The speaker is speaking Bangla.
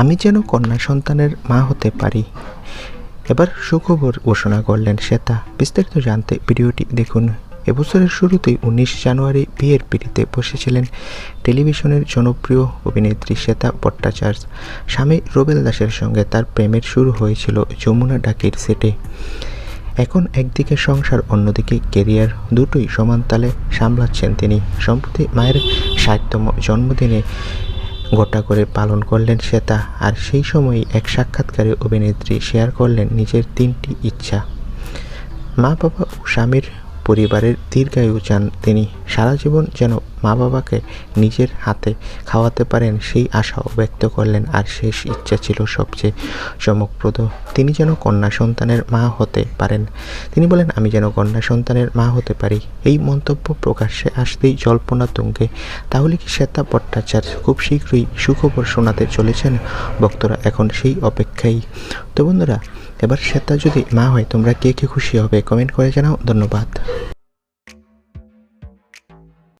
আমি যেন কন্যা সন্তানের মা হতে পারি। এবার সুখবর ঘোষণা করলেন শ্বেতা। বিস্তারিত জানতে ভিডিওটি দেখুন। এবছরের শুরুতেই উনিশ জানুয়ারি বিয়ের পিড়িতে বসেছিলেন টেলিভিশনের জনপ্রিয় অভিনেত্রী শ্বেতা ভট্টাচার্য। স্বামী রুবেল দাসের সঙ্গে তার প্রেমের শুরু হয়েছিল যমুনা ডাকির সেটে। এখন একদিকে সংসার, অন্যদিকে কেরিয়ার দুটোই সমান তালে সামলাচ্ছেন তিনি। সম্প্রতি মায়ের ষাটতম জন্মদিনে গোটা করে পালন করলেন শ্বেতা, আর সেই সময়ই এক সাক্ষাৎকারে অভিনেত্রী শেয়ার করলেন নিজের তিনটি ইচ্ছা। মা বাবা ও স্বামীর পরিবারের দীর্ঘায়ু চান তিনি, সারা জীবন যেন মা বাবাকে নিজের হাতে খাওয়াতে পারেন সেই আশাও ব্যক্ত করলেন আর শেষ ইচ্ছা ছিল সবচেয়ে চমকপ্রদ। তিনি যেন কন্যা সন্তানের মা হতে পারেন। তিনি বলেন, আমি যেন কন্যা সন্তানের মা হতে পারি। এই মন্তব্য প্রকাশ্যে আসতেই জল্পনা তুঙ্গে। তাহলে কি শ্বেতা ভট্টাচার্য খুব শীঘ্রই সুখবর শোনাতে চলেছেন? ভক্তরা এখন সেই অপেক্ষাই। তো বন্ধুরা, এবার শ্বেতা যদি মা হয়, তোমরা কে কে খুশি হবে? কমেন্ট করে জানাও। ধন্যবাদ।